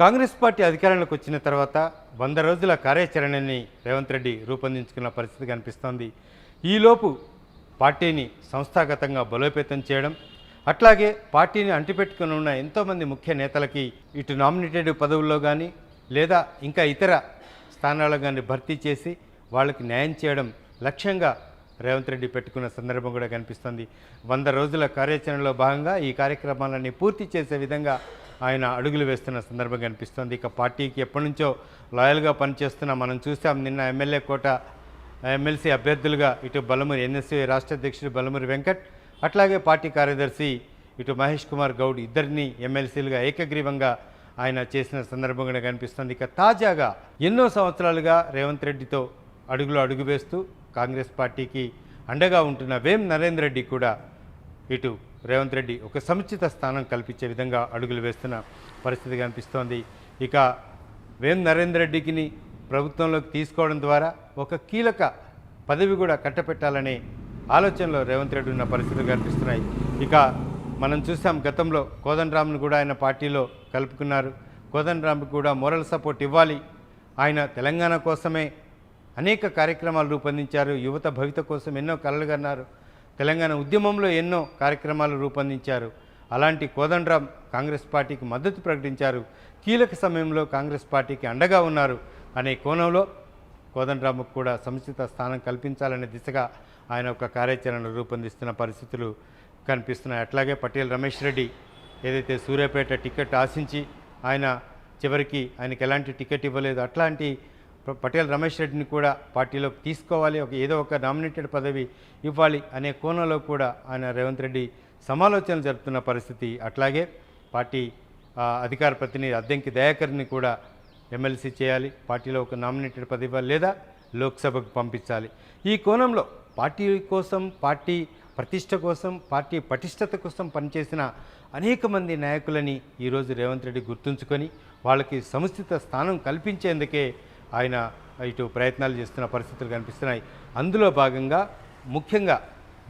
Congress party అధికారంలోకి వచ్చిన తర్వాత వంద రోజుల కార్యాచరణని రేవంత్ రెడ్డి రూపొందించుకున్న పరిస్థితి కనిపిస్తోంది. ఈలోపు పార్టీని సంస్థాగతంగా బలోపేతం చేయడం అట్లాగే పార్టీని అంటిపెట్టుకుని ఉన్న ఎంతోమంది ముఖ్య నేతలకి ఇటు నామినేటెడ్ పదవుల్లో కానీ లేదా ఇంకా ఇతర స్థానాల్లో కానీ భర్తీ చేసి వాళ్ళకి న్యాయం చేయడం లక్ష్యంగా రేవంత్ రెడ్డి పెట్టుకున్న సందర్భం కూడా కనిపిస్తుంది. వంద రోజుల కార్యాచరణలో భాగంగా ఈ కార్యక్రమాలన్నీ పూర్తి చేసే విధంగా ఆయన అడుగులు వేస్తున్న సందర్భం కనిపిస్తోంది ఇక పార్టీకి ఎప్పటి నుంచో లాయల్గా పనిచేస్తున్న మనం చూసాం. నిన్న ఎమ్మెల్యే కోట ఎమ్మెల్సీ అభ్యర్థులుగా ఇటు బలమూరి ఎన్ఎస్సీ రాష్ట్ర అధ్యక్షుడు బలమూరి వెంకట్ అట్లాగే పార్టీ కార్యదర్శి ఇటు మహేష్ కుమార్ గౌడ్ ఇద్దరిని ఎమ్మెల్సీలుగా ఏకగ్రీవంగా ఆయన చేసిన సందర్భం కూడా కనిపిస్తుంది. ఇక తాజాగా ఎన్నో సంవత్సరాలుగా రేవంత్ రెడ్డితో అడుగులు అడుగు వేస్తూ కాంగ్రెస్ పార్టీకి అండగా ఉంటున్న వేం నరేందర్ రెడ్డి కూడా ఇటు రేవంత్ రెడ్డి ఒక సముచిత స్థానం కల్పించే విధంగా అడుగులు వేస్తున్న పరిస్థితి కనిపిస్తోంది ఇక వేం నరేందర్ రెడ్డికిని ప్రభుత్వంలోకి తీసుకోవడం ద్వారా ఒక కీలక పదవి కూడా కట్టపెట్టాలనే ఆలోచనలో రేవంత్ రెడ్డి ఉన్న పరిస్థితులు కనిపిస్తున్నాయి. ఇక మనం చూసాం గతంలో కోదండరామ్ను కూడా ఆయన పార్టీలో కలుపుకున్నారు. కోదండరామ్కి కూడా మోరల్ సపోర్ట్ ఇవ్వాలి. ఆయన తెలంగాణ కోసమే అనేక కార్యక్రమాలు రూపొందించారు. యువత భవిత కోసం ఎన్నో కలలు కన్నారు తెలంగాణ ఉద్యమంలో ఎన్నో కార్యక్రమాలు రూపొందించారు. అలాంటి కోదండరాం కాంగ్రెస్ పార్టీకి మద్దతు ప్రకటించారు. కీలక సమయంలో కాంగ్రెస్ పార్టీకి అండగా ఉన్నారు. అనే కోణంలో కోదండరాముకు కూడా సముచిత స్థానం కల్పించాలనే దిశగా ఆయన ఒక కార్యాచరణ రూపొందిస్తున్న పరిస్థితులు కనిపిస్తున్నాయి. అట్లాగే పటేల్ రమేష్ రెడ్డి ఏదైతే సూర్యాపేట టికెట్ ఆశించి ఆయన చివరికి ఆయనకి ఎలాంటి టికెట్ ఇవ్వలేదు అట్లాంటి పటేల్ రమేష్ రెడ్డిని కూడా పార్టీలోకి తీసుకోవాలి. ఒక ఏదో ఒక నామినేటెడ్ పదవి ఇవ్వాలి అనే కోణంలో కూడా ఆయన రేవంత్ రెడ్డి సమాలోచనలు జరుపుతున్న పరిస్థితి. అట్లాగే పార్టీ అధికార ప్రతినిధి అద్దెంకి దయాకర్ని కూడా ఎమ్మెల్సీ చేయాలి. పార్టీలో ఒక నామినేటెడ్ పదవి లేదా లోక్సభకు పంపించాలి. ఈ కోణంలో పార్టీ కోసం పార్టీ ప్రతిష్ట కోసం పార్టీ పటిష్టత కోసం పనిచేసిన అనేక మంది నాయకులని ఈరోజు రేవంత్ రెడ్డి గుర్తుంచుకొని వాళ్ళకి సముచిత స్థానం కల్పించేందుకే ఆయన ఇటు ప్రయత్నాలు చేస్తున్న పరిస్థితులు కనిపిస్తున్నాయి. అందులో భాగంగా ముఖ్యంగా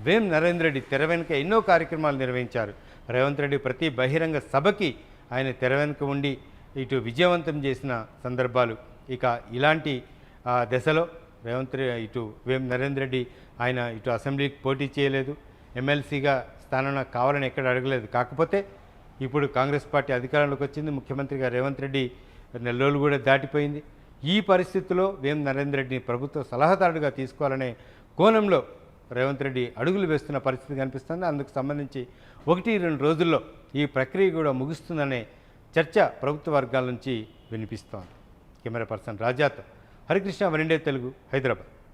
వేం నరేంద్ర రెడ్డి తెర వెనుక ఎన్నో కార్యక్రమాలు నిర్వహించారు. రేవంత్ రెడ్డి ప్రతి బహిరంగ సభకి ఆయన తెర వెనుక ఉండి ఇటు విజయవంతం చేసిన సందర్భాలు. ఇక ఇలాంటి ఆ, దశలో రేవంత్ రెడ్డి ఇటు వేం నరేంద్ర రెడ్డి ఆయన ఇటు అసెంబ్లీకి పోటీ చేయలేదు. ఎమ్మెల్సీగా స్థానం కావాలని ఎక్కడ అడగలేదు. కాకపోతే ఇప్పుడు కాంగ్రెస్ పార్టీ అధికారంలోకి వచ్చింది. ముఖ్యమంత్రిగా రేవంత్ రెడ్డి నెల రోజులు కూడా దాటిపోయింది. ఈ పరిస్థితిలో వేం నరేంద్ర రెడ్డిని ప్రభుత్వ సలహాదారుడిగా తీసుకోవాలనే కోణంలో రేవంత్ రెడ్డి అడుగులు వేస్తున్న పరిస్థితి కనిపిస్తుంది. అందుకు సంబంధించి ఒకటి రెండు రోజుల్లో ఈ ప్రక్రియ కూడా ముగుస్తుందనే చర్చ ప్రభుత్వ వర్గాల నుంచి వినిపిస్తోంది. కెమెరా పర్సన్ రాజాతో హరికృష్ణ వనిండే తెలుగు హైదరాబాద్.